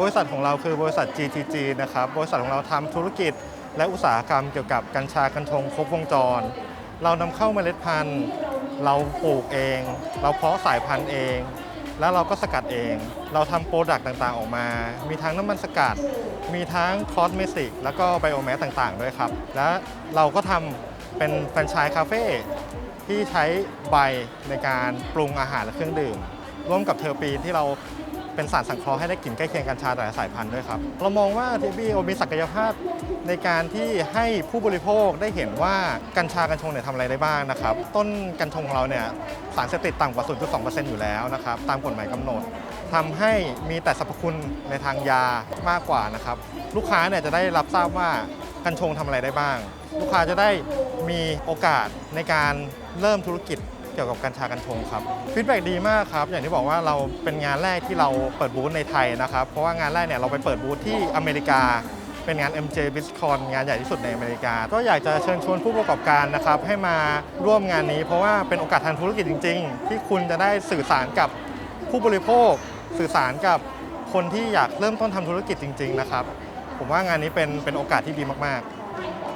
บริษัทของเราคือบริษัท GTG นะครับ บริษัทของเราทำธุรกิจ และอุตสาหกรรมเกี่ยวกับกัญชากัญชงครบวงจร เรานำเข้าเมล็ดพันธุ์ เราปลูกเอง เราเพาะสายพันธุ์เอง แล้วเราก็สกัดเอง เราทำโปรดักต์ต่างๆ ออกมา มีทั้งน้ำมันสกัด มีทั้งคอสเมติก แล้วก็ไบโอแมสต่างๆ ด้วยครับ และเราก็ทำเป็นแฟรนไชส์คาเฟ่ที่ใช้ใบในการปรุงอาหารและเครื่องดื่ม ร่วมกับเทอร์ปีนที่เรา เป็นสารสังเคราะห์ให้ได้กลิ่นใกล้เคียงกัญชาแต่ละสายพันธุ์ด้วยครับ เรามองว่า TBO มีศักยภาพในการที่ให้ผู้บริโภคได้เห็นว่ากัญชากัญชงเนี่ยทำอะไรได้บ้างนะครับ ต้นกัญชงของเราเนี่ยสารเสพติดต่ำกว่า 0.2%อยู่แล้วนะครับตามกฎหมายกำหนดทำให้มีแต่สรรพคุณในทางยามากกว่านะครับลูกค้าเนี่ยจะได้รับทราบว่ากัญชงทำอะไรได้บ้าง ลูกค้าจะได้มีโอกาสในการเริ่มธุรกิจ เกี่ยวกับกัญชากัญชงครับฟีดแบ็ดีมากครับอย่างที่บอกว่าเราเป็นงานแรกที่เราเปิดบูธในไทยนะครับ เพราะว่างานแรกเนี่ยเราไปเปิดบูธที่อเมริกาเป็นงาน MJ BizCon งานใหญ่ที่สุดในอเมริกา ก็อยากจะเชิญชวนผู้ประกอบการนะครับให้มาร่วมงานนี้ เพราะว่าเป็นโอกาสทางธุรกิจจริง ๆ ที่คุณจะได้สื่อสารกับผู้บริโภค สื่อสารกับคนที่อยากเริ่มต้นทำธุรกิจจริง ๆ นะครับ ผมว่างานนี้เป็นเป็นโอกาสที่ดีมาก ๆ